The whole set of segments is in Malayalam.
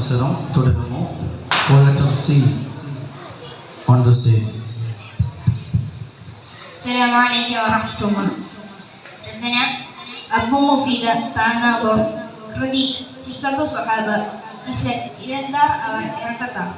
മത്സരം തുടരുന്നു all see on the stage السلام عليكم ورحمة الله രചന അബു മുഫീദ താനാദോർ കൃതി ഹിസത്തു സഹാബ കൃഷൻ ഇതെന്താ അവർ ഇരട്ടത്താണ്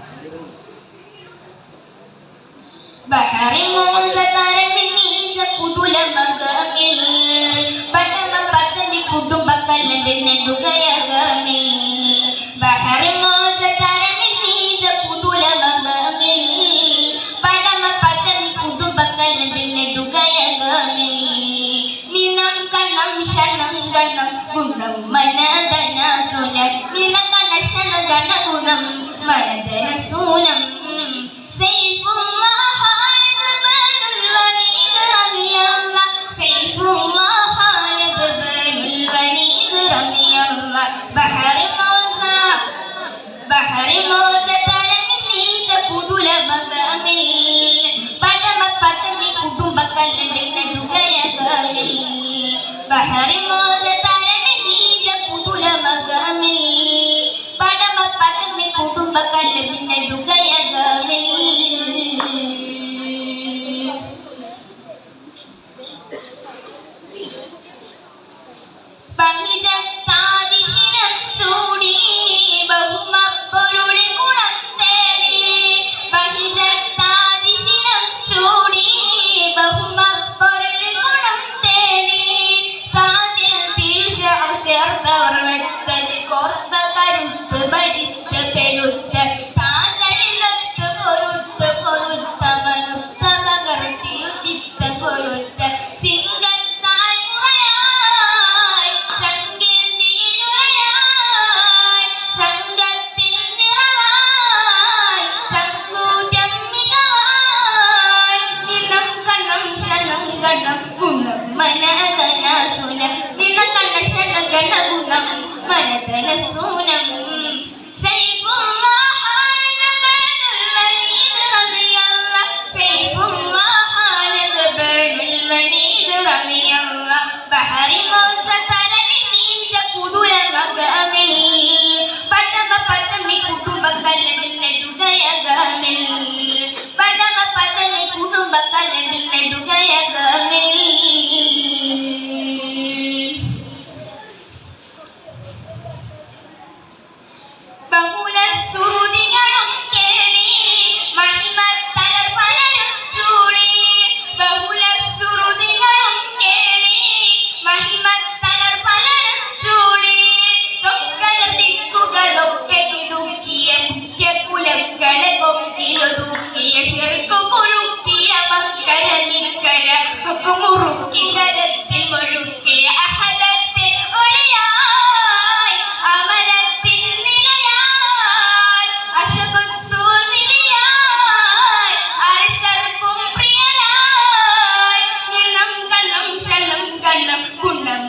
بحر موسى فلم نيجا قدولا مقام الله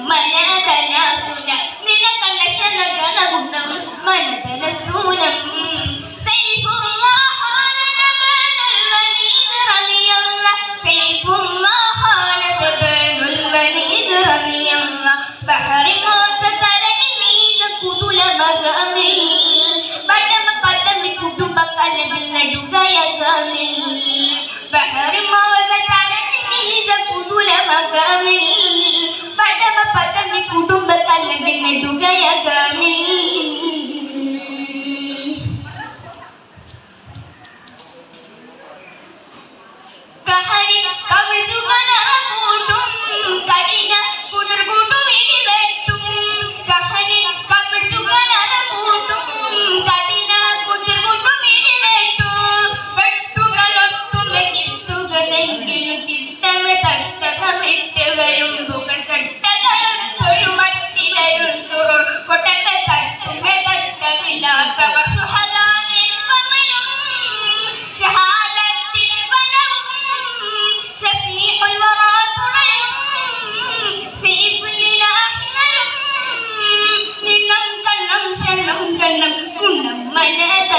മനതനസുന നില കണ്ട ശലകണഗുണം മനതനസൂനം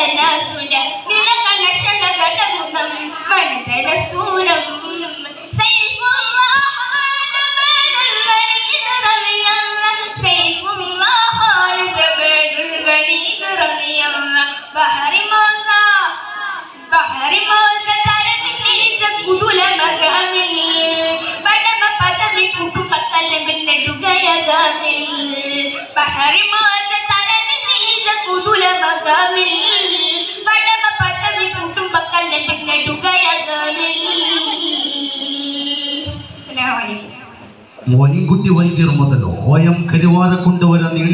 കടലാസുര നിറകല ശലകടമുഖം മണ്ഡല സൂരം بحر ما تتعلم إذا كنت لما كامل മോനിൻകുട്ടി വൈദ്യർ മുതൽ ഒ എം കരുവാരക്കുണ്ട്